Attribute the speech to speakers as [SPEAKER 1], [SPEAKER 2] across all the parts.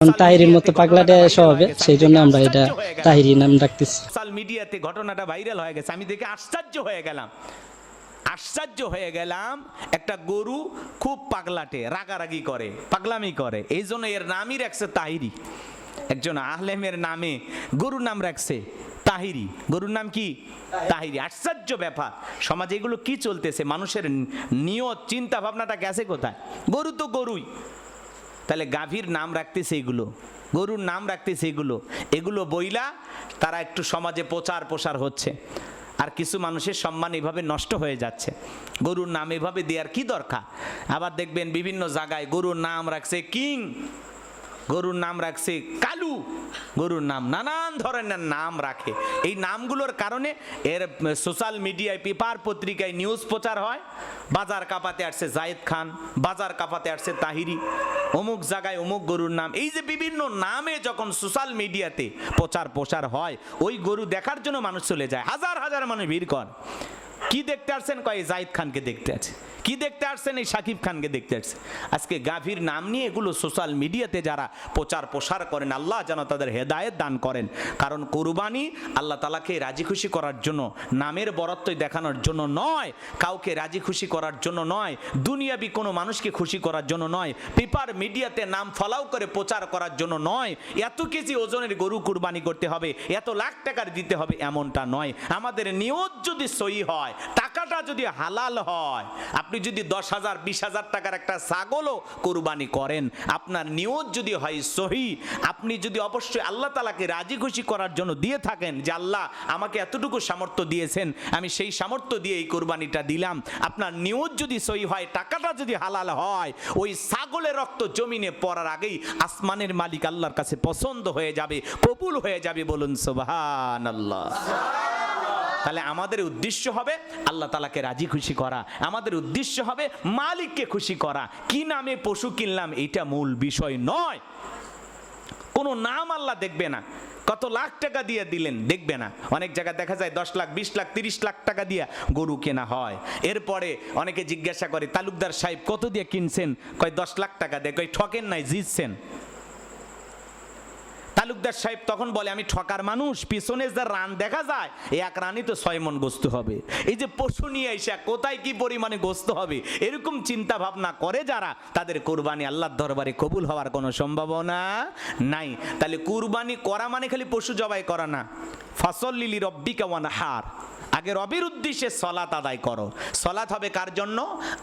[SPEAKER 1] তাহিরির মতো পাগলাটে স্বভাবে সেই জন্য আমরা এটা তাহিরি নাম রাখতেছি
[SPEAKER 2] সোশ্যাল মিডিয়াতে ঘটনাটা ভাইরাল হয়ে গেছে, আমি দেখে আশ্চর্য হয়ে গেলাম। আশ্চর্য হয়ে গেলাম, একটা গরু খুব পাগলাটে, রাগারাগি করে, পাগলামি করে, এই জন্য এর নামই রাখছে তাহিরি। একজন আহলেমের নামে গরুর নাম রাখছে তাহিরি। গরুর নাম কি? তাহিরি। আশ্চর্য ব্যাপার, সমাজে এগুলো কি চলতেছে? মানুষের নিয়ত চিন্তা ভাবনাটা গেছে কোথায়? গরু তো গরুই। তাহলে গাভীর নাম রাখতেছে এগুলো গরুর নাম রাখতেছে এগুলো এগুলো বইলা তারা একটু সমাজে প্রচার প্রসার হচ্ছে। আর কিছু মানুষের সম্মান এভাবে নষ্ট হয়ে যাচ্ছে। গরুর নাম এভাবে দেওয়ার কি দরকার? আবার দেখবেন বিভিন্ন জায়গায় গরুর নাম রাখছে কিং। গরুর নাম রাখছে কালু। গরুর নাম নানান ধরনের নাম রাখে। এই নামগুলোর কারণে এর সোশ্যাল মিডিয়ায়, পেপার পত্রিকায় নিউজ প্রচার হয়। বাজার কাপাতে আসছে জায়েদ খান, বাজার কাপাতে আসছে তাহিরি। অমুক জায়গায় অমুক গরুর নাম। এই যে বিভিন্ন নামে যখন সোশ্যাল মিডিয়াতে প্রচার প্রসার হয়, ওই গরু দেখার জন্য মানুষ চলে যায়। হাজার হাজার মানুষ ভিড় কর। কি দেখতে আসছেন? কয় জাহিদ খানকে দেখতে আছে। কি দেখতে আসছেন? এই সাকিব খানকে দেখতে আসছে আজকে গাভীর নাম নিয়ে এগুলো সোশ্যাল মিডিয়াতে যারা প্রচার প্রসার করেন, আল্লাহ যেন তাদের হেদায়েত দান করেন। কারণ কোরবানি আল্লাহ তালাকে রাজি খুশি করার জন্য, নামের বরত্বই দেখানোর জন্য নয়, কাউকে রাজি খুশি করার জন্য নয়, দুনিয়াবি কোনো মানুষকে খুশি করার জন্য নয়, পেপার মিডিয়াতে নাম ফলাও করে প্রচার করার জন্য নয়, এত কেজি ওজনের গরু কুরবানি করতে হবে, এত লাখ টাকার দিতে হবে এমনটা নয়। আমাদের নিয়ত যদি সই হয়, টাকাটা যদি হালাল হয়, আপনি যদি দশ হাজার, বিশ হাজার টাকার একটা ছাগলও কোরবানি করেন, আপনার নিয়ত যদি হয় সহি, আপনি যদি অবশ্যই আল্লাহ তালাকে রাজি খুশি করার জন্য দিয়ে থাকেন যে আল্লাহ আমাকে এতটুকু সামর্থ্য দিয়েছেন, আমি সেই সামর্থ্য দিয়ে এই কোরবানিটা দিলাম, আপনার নিয়ত যদি সহি হয়, টাকাটা যদি হালাল হয়, ওই ছাগলের রক্ত জমিনে পড়ার আগেই আসমানের মালিক আল্লাহর কাছে পছন্দ হয়ে যাবে, কবুল হয়ে যাবে বলুন সোবাহান আল্লাহ তাহলে আমাদের উদ্দেশ্য হবে আল্লাহ তালাকে রাজি খুশি করা। আমাদের উদ্দেশ্য হবে মালিককে খুশি করা। কি নামে পশু কিনলাম এটা মূল বিষয় নয়। কোনো নাম আল্লাহ দেখবে না। কত লাখ টাকা দিয়ে দিলেন দেখবে না। অনেক জায়গায় দেখা যায় দশ লাখ, বিশ লাখ, তিরিশ লাখ টাকা দিয়ে গরু কেনা হয়। এরপরে অনেকে জিজ্ঞাসা করে, তালুকদার সাহেব কত দিয়ে কিনছেন? কয় দশ লাখ টাকা দিয়ে। কয় ঠকেন নাই, জিতছেন। তালুকদার সাহেব তখন বলে, আমি ঠকার মানুষ, পিছনে যা রান দেখা যায়, এক রানই তো ছয় মন গোস্ত হবে। এই যে পশু নিয়ে এসে কোথায় কি পরিমাণে গোস্ত হবে, এরকম চিন্তা ভাবনা করে যারা, তাদের কোরবানি আল্লাহর দরবারে কবুল হওয়ার কোনো সম্ভাবনা নাই। তাহলে কুরবানি করা মানে খালি পশু জবাই করা না। ফসল লিলি রব্বিকা ওয়ান হার আগে রবির উদ্দেশ্যে সলাত আদায় করো। সলাত হবে কার জন্য?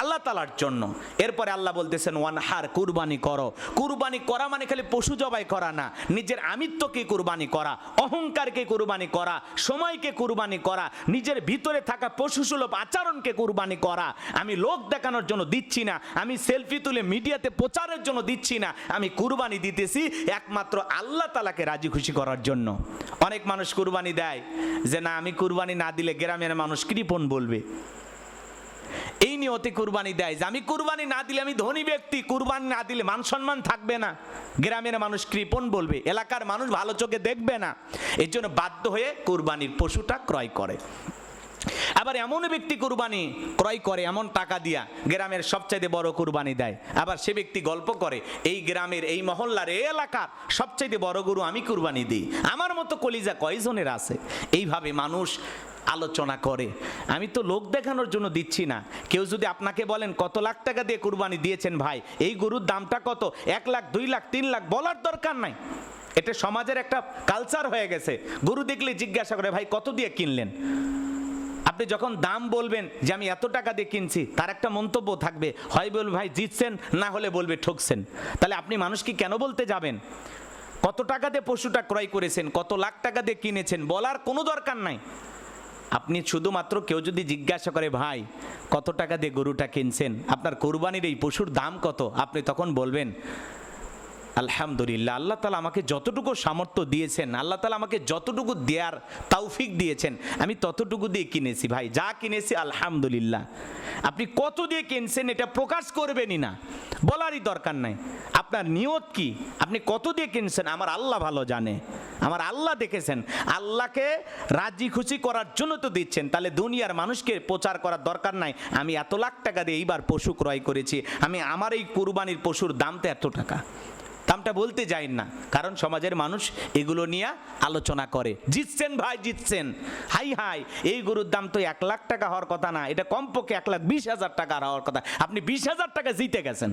[SPEAKER 2] আল্লাহ তালার জন্য। এরপরে আল্লাহ বলতেছেন ওয়ান হার কুরবানি করো। কুরবানি করা মানে খালি পশু জবাই করা না। নিজের আমিত্বকে কুরবানি করা, অহংকারকে কুরবানি করা, সময়কে কুরবানি করা, নিজের ভিতরে থাকা পশুসুলভ আচরণকে কুরবানি করা। আমি লোক দেখানোর জন্য দিচ্ছি না, আমি সেলফি তুলে মিডিয়াতে প্রচারের জন্য দিচ্ছি না, আমি কুরবানি দিতেছি একমাত্র আল্লাহ তালাকে রাজি খুশি করার জন্য। অনেক মানুষ কুরবানি দেয় যে, না, আমি কুরবানি না দিলে গ্রামের মানুষ কৃপণ বলবে। এই নিয়তে কুরবানি দেয় যে আমি কুরবানি না দিলে আমি ধনী ব্যক্তি, কুরবানি না দিলে মান সম্মান থাকবে না। গ্রামের মানুষ কৃপণ বলবে, এলাকার মানুষ ভালো চোখে দেখবে না। এর জন্য বাধ্য হয়ে কুরবানির পশুটা ক্রয় করে। আবার এমন ব্যক্তি কুরবানি ক্রয় করে, এমন টাকা দিয়া গ্রামের সবচাইতে বড় কুরবানি দেয়। আবার সে ব্যক্তি গল্প করে, এই গ্রামের, এই মহল্লার, এই এলাকার সবচাইতে বড় গরু আমি কুরবানি দিই। আমার মতো কলিজা কয়জনের আছে? এইভাবে মানুষ আলোচনা করে। আমি তো লোক দেখানোর জন্য দিচ্ছি না। কেউ যদি আপনাকে বলেন, কত লাখ টাকা দিয়ে কুরবানি দিয়েছেন ভাই? এই গরুর দামটা কত? এক লাখ, দুই লাখ, তিন লাখ? বলার দরকার নাই। এটা সমাজের একটা কালচার হয়ে গেছে। গরু দেখলে জিজ্ঞাসা করে, ভাই, কত দিয়ে কিনলেন? আপনি যখন দাম বলবেন যে, আমি এত টাকা দিয়ে কিনছি, তার একটা মন্তব্য থাকবে। হয় বলবে, ভাই, জিতছেন, না হলে বলবে ঠকছেন। তাহলে আপনি মানুষকে কেন বলতে যাবেন? কত টাকা দিয়ে পশুটা ক্রয় করেছেন? কত লাখ টাকা দিয়ে কিনেছেন? বলার কোনো দরকার নাই। আপনি শুধুমাত্র কেউ যদি জিজ্ঞাসা করে, ভাই, কত টাকা দিয়ে গরুটা কিনছেন? আপনার কোরবানির এই পশুর দাম কত? আপনি তখন বলবেন আলহামদুলিল্লাহ, আল্লাহ তালা আমাকে যতটুকু সামর্থ্য দিয়েছেন, আল্লাহ তালা আমাকে যতটুকু দেয়ার তৌফিক দিয়েছেন, আমি ততটুকু দিয়ে কিনেছি ভাই, যা কিনেছি আলহামদুলিল্লাহ। আপনি কত দিয়ে কিনছেন এটা প্রকাশ করবেনই না, বলারই দরকার নাই। আপনার নিয়ত কি? আপনি কত দিয়ে কিনছেন? আমার আল্লাহ ভালো জানে, আমার আল্লাহ দেখেছেন। আল্লাহকে রাজি খুশি করার জন্য তো দিচ্ছেন, তাহলে দুনিয়ার মানুষকে প্রচার করার দরকার নাই। আমি এত লাখ টাকা দিয়ে এইবার পশু ক্রয় করেছি, আমি আমার এই কুরবানির পশুর দাম তো এত টাকা। দামটা বলতে যাই না, কারণ সমাজের মানুষ এগুলো নিয়ে আলোচনা করে। জিতছেন ভাই, জিতছেন। হাই হাই, এই গরুর দাম তো এক লাখ টাকা হওয়ার কথা না, এটা কমপক্ষে এক লাখ বিশ হাজার টাকা হওয়ার কথা। আপনি বিশ হাজার টাকা জিতে গেছেন।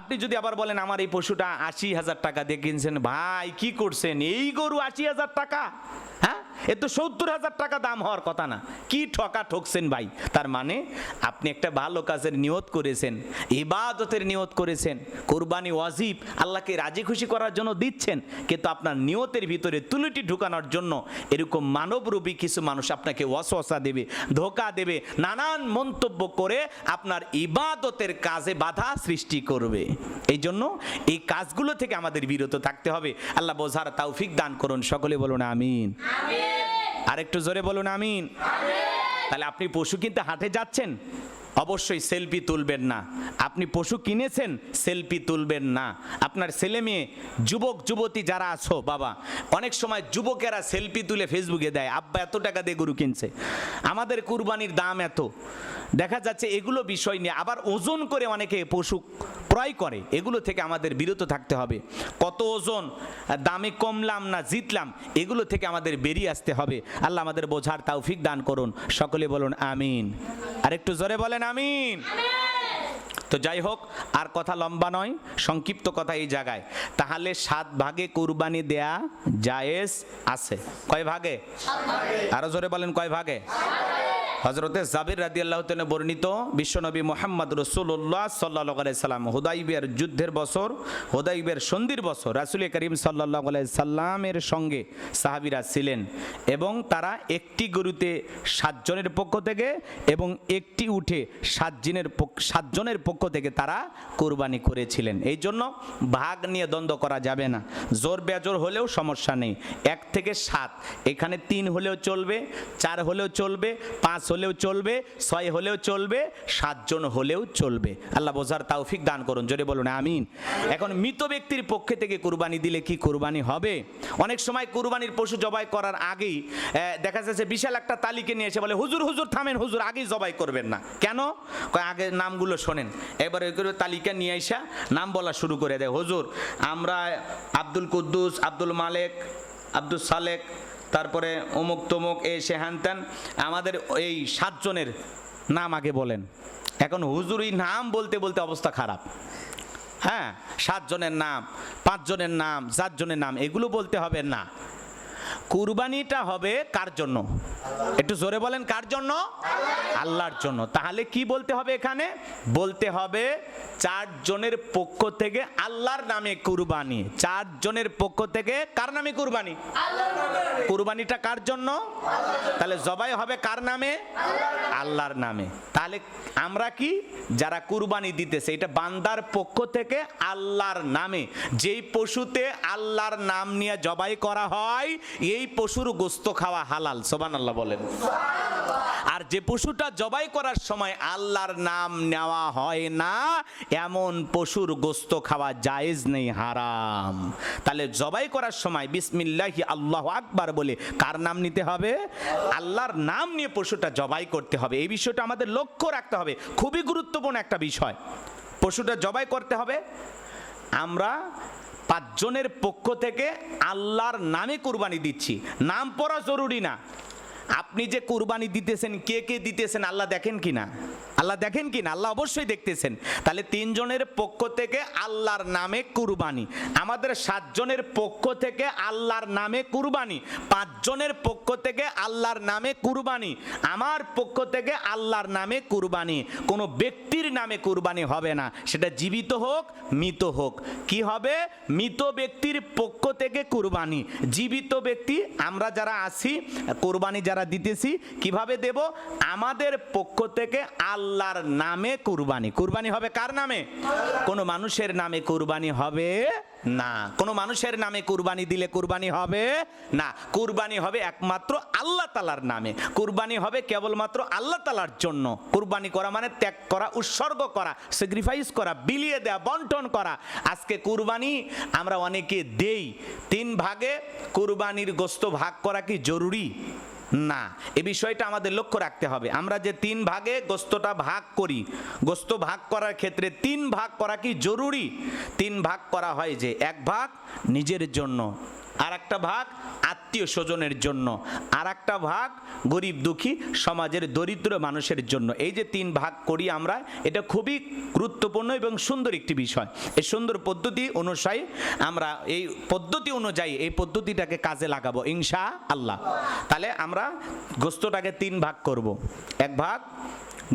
[SPEAKER 2] আপনি যদি আবার বলেন, আমার এই পশুটা আশি হাজার টাকা দিয়ে কিনছেন। ভাই, কি করছেন? এই গরু আশি হাজার টাকা হ্যাঁ? এ তো সত্তর হাজার টাকা দাম হওয়ার কথা না। কি ঠকা ঠকছেন ভাই? তার মানে আপনি একটা ভালো কাজের নিয়ত করেছেন, ইবাদতের নিয়ত করেছেন, কোরবানি ওয়াজিব, আল্লাহকে রাজি খুশি করার জন্য দিচ্ছেন, কিন্তু আপনার নিয়তের ভিতরে তুলিটি ঢুকানোর জন্য এরকম মানবরূপী কিছু মানুষ আপনাকে ওয়াসওয়াসা দেবে, ধোকা দেবে, নানান মন্তব্য করে আপনার ইবাদতের কাজে বাধা সৃষ্টি করবে। এই জন্য এই কাজগুলো থেকে আমাদের বিরত থাকতে হবে। আল্লাহ বোঝার তৌফিক দান করুন। সকলে বলুন, আমিন। আমিন। আরেকটু জোরে বলুন আমিন। তাহলে আপনি পশু কিনতে হাটে যাচ্ছেন? অবশ্যই সেলফি তুলবেন না। আপনি পশু কিনেছেন, সেলফি তুলবেন না। আপনার ছেলে মেয়ে, যুবক, যুবতী যারা আছো, বাবা, অনেক সময় যুবকেরা সেলফি তুলে ফেসবুকে দেয়, আব্বা, এত টাকা দিয়ে গরু কিনছে। আমাদের কুরবানির দাম এত। দেখা যাচ্ছে এগুলো বিষয় নিয়ে আবার ওজন করে অনেকে পশু ক্রয় করে। এগুলো থেকে আমাদের বিরত থাকতে হবে। কত ওজন, দামে কমলাম না জিতলাম, এগুলো থেকে আমাদের বেরিয়ে আসতে হবে। আল্লাহ আমাদের বোঝার তাওফিক দান করুন। সকলে বলুন, আমিন। আর একটু জোরে বলেন আমিন। তো যাই হোক, আর কথা লম্বা নয়, সংক্ষিপ্ত কথা এই জায়গায়। তাহলে সাত ভাগে কুরবানি দেয়া জায়েজ আছে। কয় ভাগে? আরও জোরে বলেন কয় ভাগে? হজরতে জাবির রাদি আল্লাহ বর্ণিত বিশ্বনবী মোহাম্মদ রসুল্লাহ সাল্লাহ সাল্লাম হুদাইবের যুদ্ধের বছর হুদাইবের সন্ধির বছর রাসুল করিম সাল্লাহ সাল্লামের সঙ্গে সাহাবিরা ছিলেন এবং তারা একটি গরুতে সাতজনের পক্ষ থেকে এবং একটি উঠে সাতজনের সাতজনের পক্ষ থেকে তারা কোরবানি করেছিলেন। এই জন্য ভাগ নিয়ে দ্বন্দ্ব করা যাবে না। জোর বেজোর হলেও সমস্যা নেই। এক থেকে সাত। এখানে তিন হলেও চলবে, চার হলেও চলবে, পাঁচ হলেও চলবে, ছয় হলেও চলবে সাতজন হলেও চলবে। আল্লাহ বোঝার তাওফিক দান করুন, জোরে বলুন, আমিন। এখন মৃত ব্যক্তির পক্ষে থেকে কুরবানি দিলে কি কুরবানি হবে? অনেক সময় কুরবানির পশু জবাই করার আগেই দেখা যাচ্ছে বিশাল একটা তালিকে নিয়ে এসে বলে, হুজুর হুজুর, থামেন, হুজুর, আগেই জবাই করবেন না। কেন? আগে নামগুলো শোনেন। এবার তালিকা নিয়ে এসে নাম বলা শুরু করে দেয়, হুজুর, আমরা আব্দুল কুদ্দুস, আব্দুল মালেক, আব্দুল সালেক তারপরে অমুক তমুক এ সে হ্যান আমাদের এই সাতজনের নাম আগে বলেন। এখন হুজুরি নাম বলতে বলতে অবস্থা খারাপ। হ্যাঁ সাতজনের নাম, পাঁচজনের নাম, চারজনের নাম, এগুলো বলতে হবে না। কুরবানিটা হবে কার জন্য? একটু জোরে বলেন, কার জন্য? আল্লাহর জন্য। তাহলে কি বলতে হবে এখানে? বলতে হবে চারজনের পক্ষ থেকে আল্লাহর নামে কুরবানি। চারজনের পক্ষ থেকে কার নামে কুরবানি? কুরবানিটা কার জন্য? তাহলে জবাই হবে কার নামে? আল্লাহর নামে। তাহলে আমরা কি? যারা কুরবানি দিতেছে, এটা বান্দার পক্ষ থেকে আল্লাহর নামে। যেই পশুতে আল্লাহর নাম নিয়ে জবাই করা হয়, এই পশুর গোস্ত খাওয়া হালাল। সোবান আল্লাহ বলেন। আর যে পশুটা জবাই করার সময় আল্লাহর নাম নেওয়া হয় না, এমন পশুর গোস্ত খাওয়া জায়েজ নেই, হারাম। তাহলে জবাই করার সময় বিসমিল্লাহি আল্লাহ আকবার বলে কার নাম নিতে হবে? আল্লাহর নাম নিয়ে পশুটা জবাই করতে হবে। এই বিষয়টা আমাদের লক্ষ্য রাখতে হবে। খুবই গুরুত্বপূর্ণ একটা বিষয়। পশুটা জবাই করতে হবে। আমরা পাঁচজনের পক্ষ থেকে আল্লাহর নামে কুরবানি দিচ্ছি। নাম পড়া জরুরি না। আপনি যে কুরবানি দিতেছেন, কে কে দিতেছেন, আল্লাহ দেখেন কি না আল্লাহ দেখেন কি না আল্লাহ অবশ্যই দেখতেছেন। তাহলে তিনজনের পক্ষ থেকে আল্লাহর নামে কুরবানি। আমাদের সাতজনের পক্ষ থেকে আল্লাহর নামে কুরবানি। পাঁচজনের পক্ষ থেকে আল্লাহর নামে কুরবানি। আমার পক্ষ থেকে আল্লাহর নামে কুরবানি। কোনো ব্যক্তির নামে কুরবানি হবে না। সেটা জীবিত হোক, মৃত হোক। কি হবে? মৃত ব্যক্তির পক্ষ থেকে কুরবানি। জীবিত ব্যক্তি, আমরা যারা আছি, কুরবানি যারা দিতেছি, কীভাবে দেব? আমাদের পক্ষ থেকে আল্লাহর নামে কুরবানি। কুরবানি হবে কার নামে? কোনো মানুষের নামে কুরবানি হবে না। কোনো মানুষের নামে কুরবানি দিলে কুরবানি হবে না। কুরবানি হবে একমাত্র আল্লাহ তালার নামে। কুরবানি হবে কেবলমাত্র আল্লাহ তালার জন্য। কুরবানি করা মানে ত্যাগ করা, উৎসর্গ করা স্যাক্রিফাইস করা, বিলিয়ে দেয়া, বন্টন করা। আজকে কুরবানি আমরা অনেকে দেই। তিন ভাগে কুরবানির গোস্ত ভাগ করা কি জরুরি? না। এ বিষয়টা আমাদের লক্ষ্য রাখতে হবে। আমরা যে তিন ভাগে গোস্তটা ভাগ করি, গোস্ত ভাগ করার ক্ষেত্রে তিন ভাগ করা কি জরুরি? তিন ভাগ করা হয় যে এক ভাগ নিজের জন্য আর একটা ভাগ আত্মীয় স্বজনের জন্য আর একটা ভাগ গরিব দুঃখী সমাজের দরিদ্র মানুষের জন্য। এই যে তিন ভাগ করি আমরা, এটা খুবই গুরুত্বপূর্ণ এবং সুন্দর একটি বিষয়। এই সুন্দর পদ্ধতি অনুযায়ী আমরা এই পদ্ধতি অনুযায়ী এই পদ্ধতিটাকে কাজে লাগাবো ইনশা আল্লাহ তাহলে আমরা গোস্তটাকে তিন ভাগ করব। এক ভাগ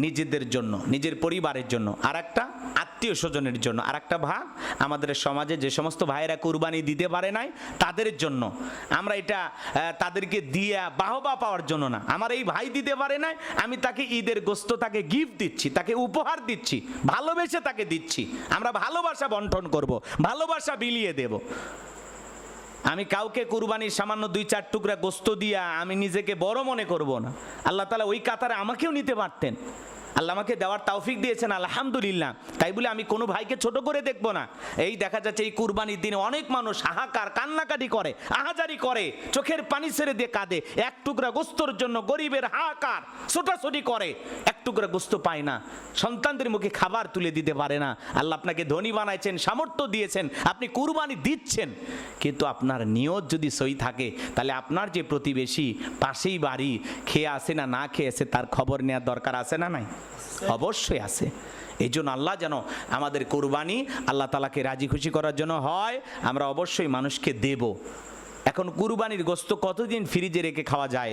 [SPEAKER 2] নিজেদের জন্য, নিজের পরিবারের জন্য আর একটা আত্মীয় স্বজনের জন্য আর একটা ভাগ আমাদের সমাজে যে সমস্ত ভাইয়েরা কুরবানি দিতে পারে নাই, তাদের জন্য। আমরা এটা তাদেরকে দিয়ে বাহবা পাওয়ার জন্য না। আমার এই ভাই দিতে পারে নাই, আমি তাকে ঈদের গোস্ত তাকে গিফট দিচ্ছি, তাকে উপহার দিচ্ছি, ভালোবেসে তাকে দিচ্ছি। আমরা ভালোবাসা বন্টন করব, ভালোবাসা বিলিয়ে দেব। আমি কাউকে কুরবানির সামান্য দুই চার টুকরা গোস্ত দিয়া আমি নিজেকে বড় মনে করব না। আল্লাহ তালা ওই কাতারে আমাকেও নিতে পারতেন। আল্লাহ আমাকে দেওয়ার তাওফিক দিয়েছেন, আলহামদুলিল্লাহ। তাই বলে আমি কোনো ভাইকে ছোট করে দেখব না। এই দেখা যাচ্ছে, এই কুরবানির দিনে অনেক মানুষ হাহাকার, কান্নাকাটি করে, আহাজারি করে, চোখের পানি ছেড়ে দিয়ে কাঁদে। এক টুকরা গোস্তর জন্য গরিবের হাহাকার, ছোটাছুটি করে, এক টুকরা গোস্ত পায় না। সন্তানদের মুখে খাবার তুলে দিতে পারে না। আল্লাহ আপনাকে ধনী বানাইছেন, সামর্থ্য দিয়েছেন, আপনি কুরবানি দিচ্ছেন। কিন্তু আপনার নিয়ত যদি সই থাকে, তাহলে আপনার যে প্রতিবেশী, পাশেই বাড়ি, খেয়ে আসে না না খেয়ে আসে, তার খবর নেওয়ার দরকার আছে না নাই? অবশ্যই আছে। এই জন্য আল্লাহ যেন আমাদের কোরবানি আল্লাহ তালাকে রাজি খুশি করার জন্য হয়, আমরা অবশ্যই মানুষকে দেব। এখন কুরবানির গোস্ত কতদিন ফ্রিজে রেখে খাওয়া যায়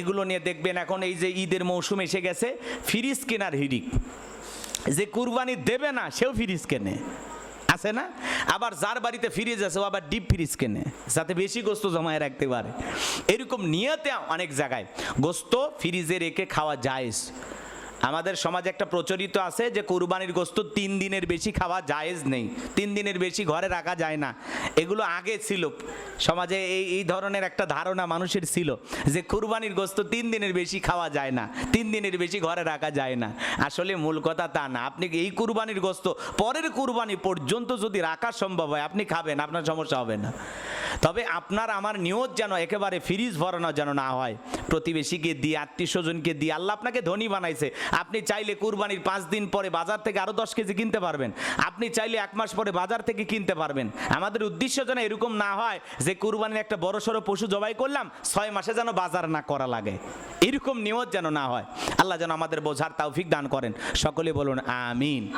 [SPEAKER 2] এগুলো নিয়ে দেখবেন এখন এই যে ঈদের মৌসুম এসে গেছে, ফ্রিজ কেনার হিড়িক। যে কুরবানি দেবে না, সেও ফ্রিজ কেনে। আছে না? আবার যার বাড়িতে ফ্রিজ আছে, ও আবার ডিপ ফ্রিজ কেনে, যাতে বেশি গোস্ত জমায় রাখতে পারে। এরকম নিয়তে অনেক জায়গায় গোস্ত ফ্রিজে রেখে খাওয়া যায় আমাদের সমাজে একটা প্রচলিত আছে যে কুরবানির গোস্ত তিন দিনের বেশি খাওয়া জায়েজ নেই। তিন দিনের বেশি ঘরে রাখা যায় না। এগুলো আগে ছিল। সমাজে এই এই ধরনের একটা ধারণা মানুষের ছিল যে কুরবানির গোস্ত তিন দিনের বেশি খাওয়া যায় না। তিন দিনের বেশি ঘরে রাখা যায় না। আসলে মূল কথা তা না। আপনি এই কুরবানির গোস্ত পরের কুরবানি পর্যন্ত যদি রাখা সম্ভব হয়, আপনি খাবেন, আপনার সমস্যা হবে না। তবে আপনার, আমার নিয়ত যেন একেবারে ফ্রিজ ভরানো যেন না হয়। প্রতিবেশীকে দিয়ে, আত্মীয় স্বজনকে দিয়ে, আল্লাহ আপনাকে ধনী বানাইছে। আপনি চাইলে কুরবানির পাঁচ দিন পরে বাজার থেকে আরও দশ কেজি কিনতে পারবেন। আপনি চাইলে এক মাস পরে বাজার থেকে কিনতে পারবেন। আমাদের উদ্দেশ্য যেন এরকম না হয় যে কুরবানির একটা বড় সড়ো পশু জবাই করলাম, ছয় মাসে যেন বাজার না করা লাগে। এরকম নিয়ত যেন না হয়। আল্লাহ যেন আমাদের বোঝার তাওফিক দান করেন। সকলে বলুন, আমিন।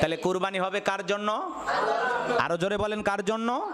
[SPEAKER 2] তাহলে কুরবানি হবে কার জন্য? আরও জোরে বলেন, কার জন্য?